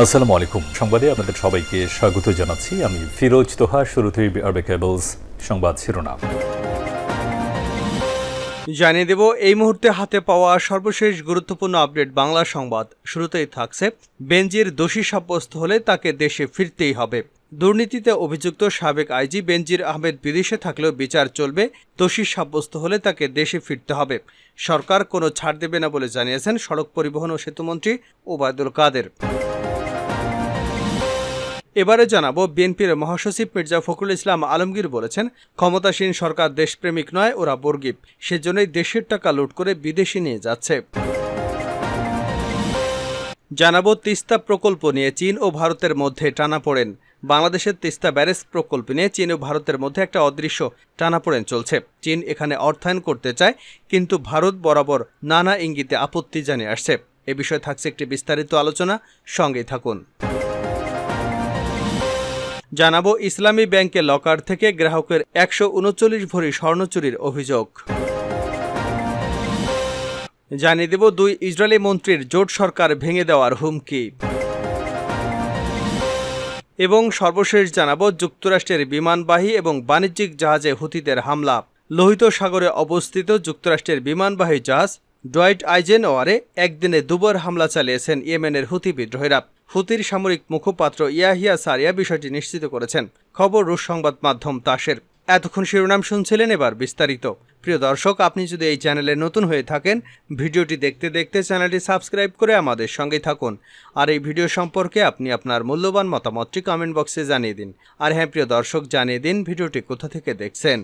আসসালামু আলাইকুম। সংবাদে আপনাদের সবাইকে স্বাগত জানাচ্ছি। আমি ফিরোজ তোহা, শুরুতেই আরবে কেবলস সংবাদ শিরোনাম। জানিয়ে দেব, এই মুহূর্তে হাতে পাওয়া সর্বশেষ গুরুত্বপূর্ণ আপডেট বাংলা সংবাদ। শুরুতেই থাকছে, বেনজির দোষী সাব্যস্ত হলে তাকে দেশে ফিরতেই হবে। দুর্নীতিতে অভিযুক্ত সাবেক আইজি বেনজির আহমেদ বিদেশে থাকলেও বিচার চলবে, দোষী সাব্যস্ত হলে তাকে দেশে ফিরতে হবে। সরকার কোনো ছাড় দেবে না বলে জানিয়েছেন সড়ক পরিবহন ও সেতুমন্ত্রী ওবায়দুল কাদের। এবারে জানাব বিএনপির মহাসচিব মির্জা ফখরুল ইসলাম আলমগীর বলেছেন, ক্ষমতাসীন সরকার দেশপ্রেমিক নয়, ওরা বর্গীব সেজন্যই দেশের টাকা লুট করে বিদেশে নিয়ে যাচ্ছে। জানাব তিস্তা প্রকল্প নিয়ে চীন ও ভারতের মধ্যে টানাপোড়েন বাংলাদেশের তিস্তা ব্যারেজ প্রকল্প নিয়ে চীন ও ভারতের মধ্যে একটা অদৃশ্য টানাপোড়েন চলছে। চীন এখানে অর্থায়ন করতে চায়, কিন্তু ভারত বরাবর নানা ইঙ্গিতে আপত্তি জানিয়ে আসছে। এ বিষয়ে থাকছে একটি বিস্তারিত আলোচনা, সঙ্গেই থাকুন। জানাব ইসলামী ব্যাংকে লকার থেকে গ্রাহকের একশো উনচল্লিশ ভরি স্বর্ণ চুরির অভিযোগ। জানিয়ে দেব দুই ইসরায়েলি মন্ত্রীর জোট সরকার ভেঙে দেওয়ার হুমকি। এবং সর্বশেষ জানাব যুক্তরাষ্ট্রের বিমানবাহী এবং বাণিজ্যিক জাহাজে হুতিদের হামলা। লোহিত সাগরে অবস্থিত যুক্তরাষ্ট্রের বিমানবাহী জাহাজ ডয়েট আইজেন ওয়ারে একদিনে দুবার হামলা চালিয়েছেন ইয়েমেনের হুতি বিদ্রোহীরা। হুতির সামরিক মুখপাত্র ইয়াহিয়া সারিয়া বিষয়টি নিশ্চিত করেছেন। খবর রুশ সংবাদ মাধ্যম তাসের। এতক্ষণ শিরোনাম শুনছিলেন এবার বিস্তারিত। প্রিয় দর্শক, আপনি যদি এই চ্যানেলে নতুন হয়ে থাকেন, ভিডিওটি দেখতে দেখতে চ্যানেলটি সাবস্ক্রাইব করে আমাদের সঙ্গে থাকুন। আর এই ভিডিও সম্পর্কে আপনি আপনার মূল্যবান মতামতটি কমেন্ট বক্সে জানিয়ে দিন। আর হ্যাঁ প্রিয় দর্শক, জানিয়ে দিন ভিডিওটি কোথা থেকে দেখছেন।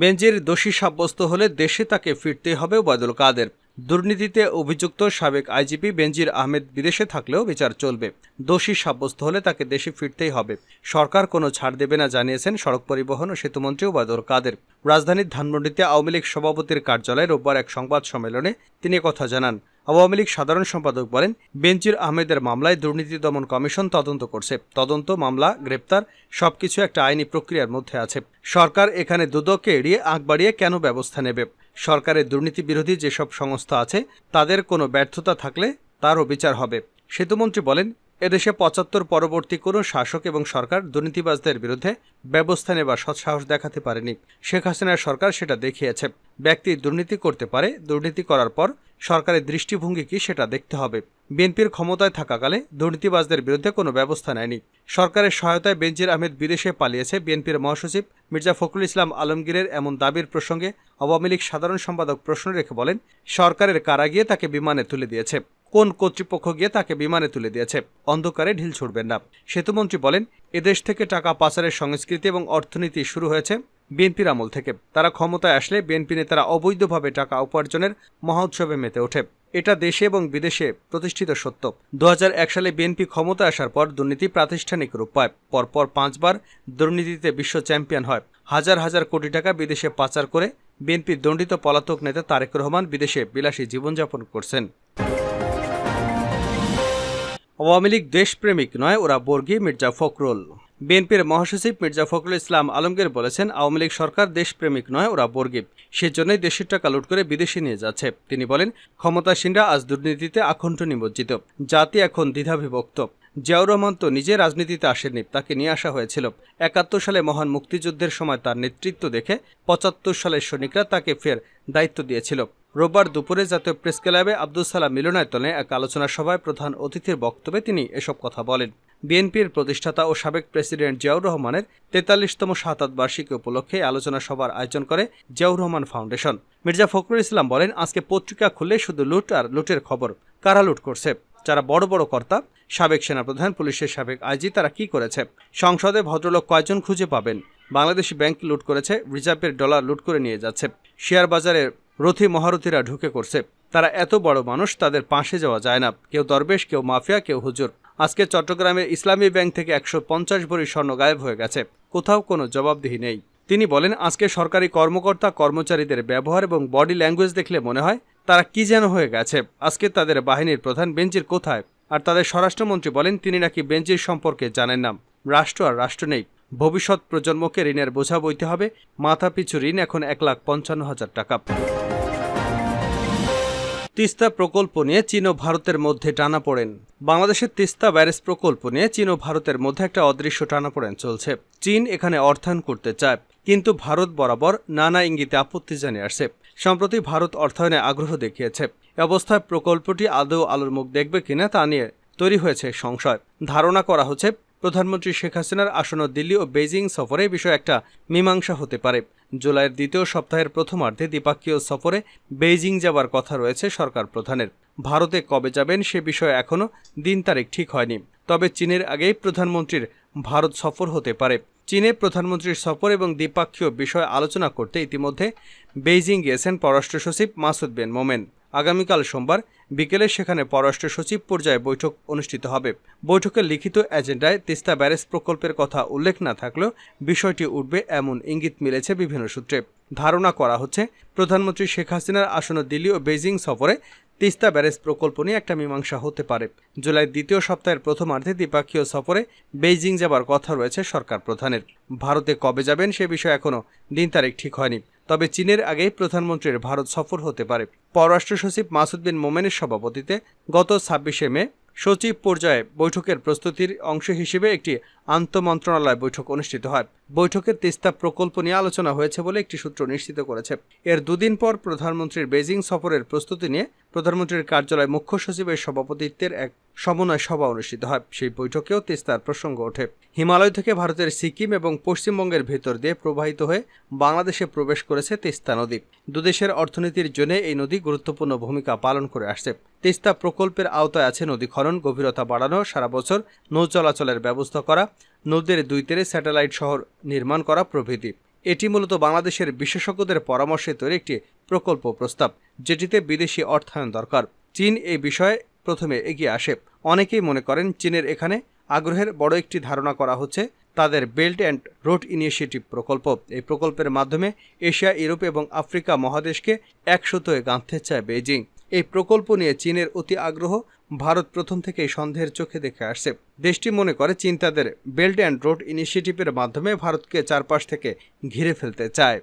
বেঞ্জির দোষী সাব্যস্ত হলে দেশে তাকে ফিরতে হবে ওবায়দুল কাদের। দুর্নীতিতে অভিযুক্ত সাবেক আইজিপি বেনজির আহমেদ বিদেশে থাকলেও বিচার চলবে। দোষী সাব্যস্ত হলে তাকে দেশে ফিরতেই হবে। সরকার কোনো ছাড় দেবে না জানিয়েছেন সড়ক পরিবহন ও সেতুমন্ত্রী ওবায়দুল কাদের। রাজধানীর ধানমন্ডিতে আওয়ামী লীগ সভাপতির কার্যালয়ে রোববার এক সংবাদ সম্মেলনে তিনি কথা জানান। আওয়ামী লীগ সাধারণ সম্পাদক বলেন বেঞ্চির আহমেদের মামলায় দুর্নীতি দমন কমিশন তদন্ত করছে। তদন্ত, মামলা, গ্রেপ্তার, সবকিছু একটা আইনি প্রক্রিয়ার মধ্যে আছে। সরকার এখানে দুদককে এড়িয়ে আগ বাড়িয়ে কেন ব্যবস্থা নেবে? সরকারের দুর্নীতি বিরোধী যেসব সংস্থা আছে, তাদের কোনো ব্যর্থতা থাকলে তারও বিচার হবে। সেতুমন্ত্রী বলেন এদেশে পঁচাত্তর পরবর্তী কোনো শাসক এবং সরকার দুর্নীতিবাজদের বিরুদ্ধে ব্যবস্থা নেবার সৎসাহস দেখাতে পারেনি। শেখ হাসিনার সরকার সেটা দেখিয়েছে। ব্যক্তি দুর্নীতি করতে পারে, দুর্নীতি করার পর সরকারের দৃষ্টিভঙ্গি কি সেটা দেখতে হবে। বিএনপির ক্ষমতায় থাকাকালে দুর্নীতিবাজদের বিরুদ্ধে কোনো ব্যবস্থা নেয়নি। সরকারের সহায়তায় বেনজির আহমেদ বিদেশে পালিয়েছে। বিএনপির মহাসচিব মির্জা ফখরুল ইসলাম আলমগীরের এমন দাবির প্রসঙ্গে আওয়ামী লীগ সাধারণ সম্পাদক প্রশ্ন রেখে বলেন, সরকারের কারা গিয়ে তাকে বিমানে তুলে দিয়েছে। কোন কর্তৃপক্ষ গিয়ে তাকে বিমানে তুলে দিয়েছে? অন্ধকারে ঢিল ছুড়বেন না। সেতুমন্ত্রী বলেন এদেশ থেকে টাকা পাচারের সংস্কৃতি এবং অর্থনীতি শুরু হয়েছে বিএনপির আমল থেকে। তারা ক্ষমতায় আসলে বিএনপি নেতারা অবৈধভাবে টাকা উপার্জনের মহোৎসবে মেতে ওঠে। এটা দেশে এবং বিদেশে প্রতিষ্ঠিত সত্য। দু হাজার এক সালে বিএনপি ক্ষমতা আসার পর দুর্নীতি প্রাতিষ্ঠানিক রূপ পায়। পরপর পাঁচবার দুর্নীতিতে বিশ্ব চ্যাম্পিয়ন হয়। হাজার হাজার কোটি টাকা বিদেশে পাচার করে বিএনপির দণ্ডিত পলাতক নেতা তারেক রহমান বিদেশে বিলাসী জীবনযাপন করছেন। আওয়ামী লীগ দেশপ্রেমিক নয়, ওরা বর্গী মির্জা ফখরুল। বিএনপির মহাসচিব মির্জা ফখরুল ইসলাম আলমগীর বলেছেন, আওয়ামী লীগ সরকার দেশপ্রেমিক নয়, ওরা বর্গীব সেজন্যই দেশের টাকা লুট করে বিদেশে নিয়ে যাচ্ছে। তিনি বলেন, ক্ষমতাসীনরা আজ দুর্নীতিতে আখণ্ড নিমজ্জিত। জাতি এখন দ্বিধাবিভক্ত। জিয়াউর রহমান তো নিজে রাজনীতিতে আসেননি, তাকে নিয়ে আসা হয়েছিল। একাত্তর সালে মহান মুক্তিযুদ্ধের সময় তার নেতৃত্ব দেখে পঁচাত্তর সালের সৈনিকরা তাকে ফের দায়িত্ব দিয়েছিল। রোববার দুপুরে জাতীয় প্রেস ক্লাবে আব্দুল সালাম মিলনায়তনে এক আলোচনা সভায় প্রধান অতিথির বক্তব্যে তিনি এসব কথা বলেন। বিএনপির প্রতিষ্ঠাতা ও সাবেক প্রেসিডেন্ট জিয়াউর রহমানের তেতাল্লিশতম শাহাদ বার্ষিকী উপলক্ষে আলোচনা সভার আয়োজন করে জিয়াউর রহমান ফাউন্ডেশন। মির্জা ফখরুল ইসলাম বলেন, আজকে পত্রিকা খুললে শুধু লুট আর লুটের খবর। কারা লুট করছে? যারা বড় বড় কর্তা, সাবেক সেনাপ্রধান, পুলিশের সাবেক আইজি, তারা কি করেছে? সংসদে ভদ্রলোক কয়জন খুঁজে পাবেন? বাংলাদেশি ব্যাংক লুট করেছে, রিজার্ভের ডলার লুট করে নিয়ে যাচ্ছে। শেয়ার বাজারে রথি মহারথীরা ঢুকে করছে তারা এত বড় মানুষ, তাদের পাশে যাওয়া যায় না। কেউ দরবেশ, কেউ মাফিয়া, কেউ হুজুর। আজকে চট্টগ্রামের ইসলামী ব্যাংক থেকে একশো পঞ্চাশ ভরি স্বর্ণ গায়েব হয়ে গেছে। কোথাও কোনো জবাবদিহি নেই। তিনি বলেন, আজকে সরকারি কর্মকর্তা, কর্মচারীদের ব্যবহার এবং বডি ল্যাঙ্গুয়েজ দেখলে মনে হয় তারা কি যেন হয়ে গেছে। আজকে তাদের বাহিনীর প্রধান বেঞ্চির কোথায়? আর তাদের স্বরাষ্ট্রমন্ত্রী বলেন, তিনি নাকি বেঞ্চির সম্পর্কে জানেন না। রাষ্ট্র আর রাষ্ট্র নেই। ভবিষ্যৎ প্রজন্মকে ঋণের বোঝা বইতে হবে। মাথাপিছু ঋণ এখন এক লাখ পঞ্চান্ন হাজার টাকা। তিস্তা প্রকল্প নিয়ে চীন ও ভারতের মধ্যে টানা পড়েন। বাংলাদেশের তিস্তা ব্যারেজ প্রকল্প নিয়ে চীন ও ভারতের মধ্যে একটা অদৃশ্য টানাপোড়েন চলছে। চীন এখানে অর্থায়ন করতে চায়, কিন্তু ভারত বরাবর নানা ইঙ্গিতে আপত্তি জানিয়ে আসছে সম্প্রতি ভারত অর্থায়নে আগ্রহ দেখিয়েছে। অবস্থায় প্রকল্পটি আদৌ আলোর মুখ দেখবে কিনা তা নিয়ে তৈরি হয়েছে সংশয়। ধারণা করা হচ্ছে প্রধানমন্ত্রী শেখ হাসিনার আসন্ন দিল্লি ও বেইজিং সফরে বিষয়ে একটা মীমাংসা হতে পারে। জুলাইয়ের দ্বিতীয় সপ্তাহের প্রথমার্ধে দ্বিপাক্ষীয় সফরে বেইজিং যাবার কথা রয়েছে সরকার প্রধানের। ভারতে কবে যাবেন সে বিষয়ে এখনও দিন তারিখ ঠিক হয়নি। তবে চীনের আগেই প্রধানমন্ত্রীর ভারত সফর হতে পারে। চীনে প্রধানমন্ত্রীর সফর এবং দ্বিপাক্ষীয় বিষয় আলোচনা করতে ইতিমধ্যে বেইজিং গিয়েছেন পররাষ্ট্র সচিব মাসুদ বিন মোমেন। আগামীকাল সোমবার বিকেলে সেখানে পররাষ্ট্র সচিব পর্যায়ে বৈঠক অনুষ্ঠিত হবে। বৈঠকের লিখিত এজেন্ডায় তিস্তা ব্যারেজ প্রকল্পের কথা উল্লেখ না থাকলেও বিষয়টি উঠবে এমন ইঙ্গিত মিলেছে বিভিন্ন সূত্রে। ধারণা করা হচ্ছে, প্রধানমন্ত্রী শেখ হাসিনার আসন্ন দিল্লি ও বেইজিং সফরে তিস্তা ব্যারেজ প্রকল্প নিয়ে একটা মীমাংসা হতে পারে। জুলাই দ্বিতীয় সপ্তাহের প্রথমার্ধে দ্বিপাক্ষীয় সফরে বেইজিং যাবার কথা রয়েছে সরকার প্রধানের। ভারতে কবে যাবেন সে বিষয়ে এখনও দিন তারিখ ঠিক হয়নি। তবে চীনের আগেই প্রধানমন্ত্রীর ভারত সফর হতে পারে। পররাষ্ট্র সচিব মাসুদ বিন মোমেনের সভাপতিতে গত ছাব্বিশে মে সচিব পর্যায়ে বৈঠকের প্রস্তুতির অংশ হিসেবে একটি আন্তমন্ত্রণালয় বৈঠক অনুষ্ঠিত হয়। বৈঠকে তিস্তা প্রকল্প নিয়ে আলোচনা হয়েছে বলে একটি সূত্র নিশ্চিত করেছে। এর দুদিন পর প্রধানমন্ত্রীর বেজিং সফরের প্রস্তুতি নিয়ে প্রধানমন্ত্রীর কার্যালয় মুখ্য সচিবের সভাপতিত্বের এক সমন্বয় সভা অনুষ্ঠিত হয়। সেই বৈঠকেও তিস্তার প্রসঙ্গ ওঠে। হিমালয় থেকে ভারতের সিকিম এবং পশ্চিমবঙ্গের ভেতর দিয়ে প্রবাহিত হয়ে বাংলাদেশে প্রবেশ করেছে তিস্তা নদী। দুদেশের অর্থনীতির জন্য এই নদী গুরুত্বপূর্ণ ভূমিকা পালন করে আসছে। তিস্তা প্রকল্পের আওতায় আছে নদী খনন, গভীরতা বাড়ানো, সারা বছর নৌ চলাচলের ব্যবস্থা করা, নদীর দুই তীরে স্যাটেলাইট শহর নির্মাণ করা প্রভৃতি। এটি মূলত বাংলাদেশের বিশেষজ্ঞদের পরামর্শে তৈরি একটি প্রকল্প প্রস্তাব, যেটিতে বিদেশি অর্থায়ন দরকার। চীন এই বিষয়ে প্রথমে এগিয়ে আসে। অনেকেই মনে করেন চীনের এখানে আগ্রহের বড় একটি ধারণা করা হচ্ছে তাদের বেল্ট অ্যান্ড রোড ইনিশিয়েটিভ প্রকল্প। এই প্রকল্পের মাধ্যমে এশিয়া, ইউরোপ এবং আফ্রিকা মহাদেশকে একসুতোয় গাঁথতে চায় বেইজিং। এই প্রকল্প নিয়ে চীনের অতি আগ্রহ ভারত প্রথম থেকেই সন্দেহের চোখে দেখে আসছে। দেশটি মনে করে চীন তাদের বেল্ট অ্যান্ড রোড ইনিশিয়েটিভের মাধ্যমে ভারতকে চারপাশ থেকে ঘিরে ফেলতে চায়।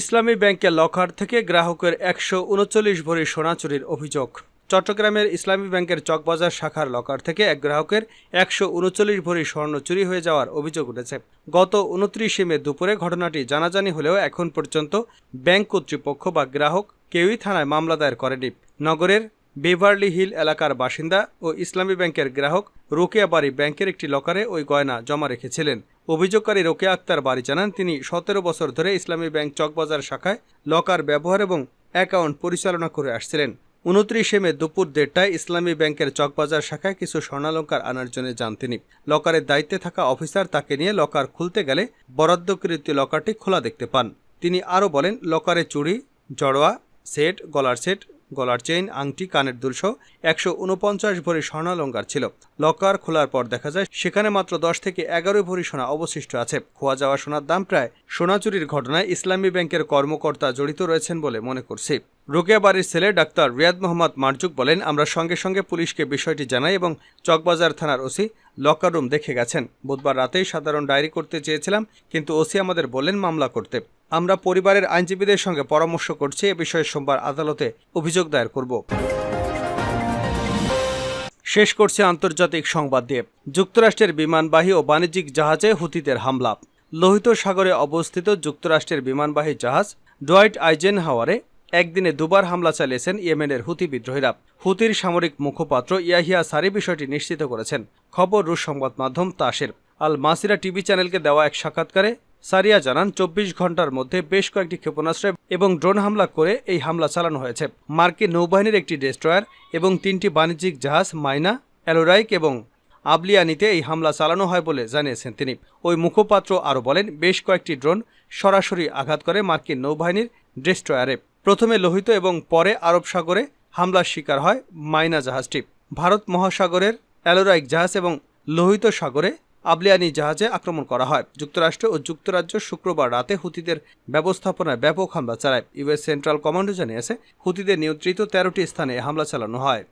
ইসলামী ব্যাংকের লকার থেকে গ্রাহকের একশো উনচল্লিশ ভরি সোনা চুরির অভিযোগ। চট্টগ্রামের ইসলামী ব্যাংকের চকবাজার শাখার লকার থেকে এক গ্রাহকের একশো উনচল্লিশ ভরি স্বর্ণ চুরি হয়ে যাওয়ার অভিযোগ উঠেছে। গত উনত্রিশে মে দুপুরে ঘটনাটি জানাজানি হলেও এখন পর্যন্ত ব্যাংক কর্তৃপক্ষ বা গ্রাহক কেউই থানায় মামলা দায়ের করেনি। নগরের বেভারলি হিল এলাকার বাসিন্দা ও ইসলামী ব্যাংকের গ্রাহক রোকেয়া বাড়ি ব্যাংকের একটি লকারে ওই গয়না জমা রেখেছিলেন। অভিযোগকারী রোকেয়া আক্তার বাড়ি জানান, তিনি সতেরো বছর ধরে ইসলামী ব্যাংক চকবাজার শাখায় লকার ব্যবহার এবং অ্যাকাউন্ট পরিচালনা করে আসছিলেন। উনত্রিশে মে দুপুর দেড়টায় ইসলামী ব্যাংকের চকবাজার শাখায় কিছু স্বর্ণালঙ্কার আনার জন্য যান তিনি। লকারের দায়িত্বে থাকা অফিসার তাকে নিয়ে লকার খুলতে গেলে বরাদ্দকৃত লকারটি খোলা দেখতে পান। তিনি আরও বলেন, লকারে চুড়ি, জড়োয়া, সেট, গলার সেট গলার চেইন, আংটি, কানের দুলসহ একশো উনপঞ্চাশ ভরি স্বর্ণালঙ্কার ছিল। লকার খোলার পর দেখা যায়, সেখানে মাত্র দশ থেকে এগারো ভরি সোনা অবশিষ্ট আছে। খোয়া যাওয়া সোনার দাম প্রায় সোনা চুরির ঘটনায় ইসলামী ব্যাংকের কর্মকর্তা জড়িত রয়েছেন বলে মনে করছি। রোকেয়া বাড়ির ছেলে ডাক্তার রিয়াদ মোহাম্মদ মারজুক বলেন, আমরা সঙ্গে সঙ্গে পুলিশকে বিষয়টি জানাই এবং চকবাজার থানার ওসি লকার রুম দেখে গেছেন। বুধবার রাতেই সাধারণ ডায়েরি করতে চেয়েছিলাম, কিন্তু ওসি আমাদের বললেন মামলা করতে। আমরা পরিবারের আইনজীবীদের সঙ্গে পরামর্শ করছি, এ বিষয়ে সোমবার আদালতে অভিযোগ দায়ের করব। শেষ করছে আন্তর্জাতিক সংবাদ দিয়ে। যুক্তরাষ্ট্রের বিমানবাহী ও বাণিজ্যিক জাহাজে হুতিদের হামলা। লোহিত সাগরে অবস্থিত যুক্তরাষ্ট্রের বিমানবাহী জাহাজ ডোয়াইট আইজেন হাওয়ারে একদিনে দুবার হামলা চালিয়েছেন ইয়েমেনের হুতি বিদ্রোহীরা। হুতির সামরিক মুখপাত্র ইয়াহিয়া সারি বিষয়টি নিশ্চিত করেছেন। খবর রুশ সংবাদ মাধ্যম তাসের। আল মাসিরা টিভি চ্যানেলকে দেওয়া এক সাক্ষাৎকারে সারিয়া জানান, চব্বিশ ঘণ্টার মধ্যে বেশ কয়েকটি ক্ষেপণাস্ত্র এবং ড্রোন হামলা করে এই হামলা চালানো হয়েছে। মার্কিন নৌবাহিনীর একটি ডেস্ট্রয়ার এবং তিনটি বাণিজ্যিক জাহাজ, মাইনা, অ্যালোরাইক এবং আবলিয়ানিতে এই হামলা চালানো হয় বলে জানিয়েছেন তিনি। ওই মুখপাত্র আরও বলেন, বেশ কয়েকটি ড্রোন সরাসরি আঘাত করে মার্কিন নৌবাহিনীর ডেস্ট্রয়ারে। প্রথমে লোহিত এবং পরে আরব সাগরে হামলার শিকার হয় মাইনা জাহাজটি। ভারত মহাসাগরের অ্যালোরাইক জাহাজ এবং লোহিত সাগরে আবলিয়ানি জাহাজে আক্রমণ করা হয়। যুক্তরাষ্ট্র ও যুক্তরাজ্য শুক্রবার রাতে হুতিদের ব্যবস্থাপনায় ব্যাপক হামলা চালায়। ইউএস সেন্ট্রাল কমান্ডো জানিয়েছে, হুতিদের নিয়ন্ত্রিত তেরোটি স্থানে হামলা চালানো হয়।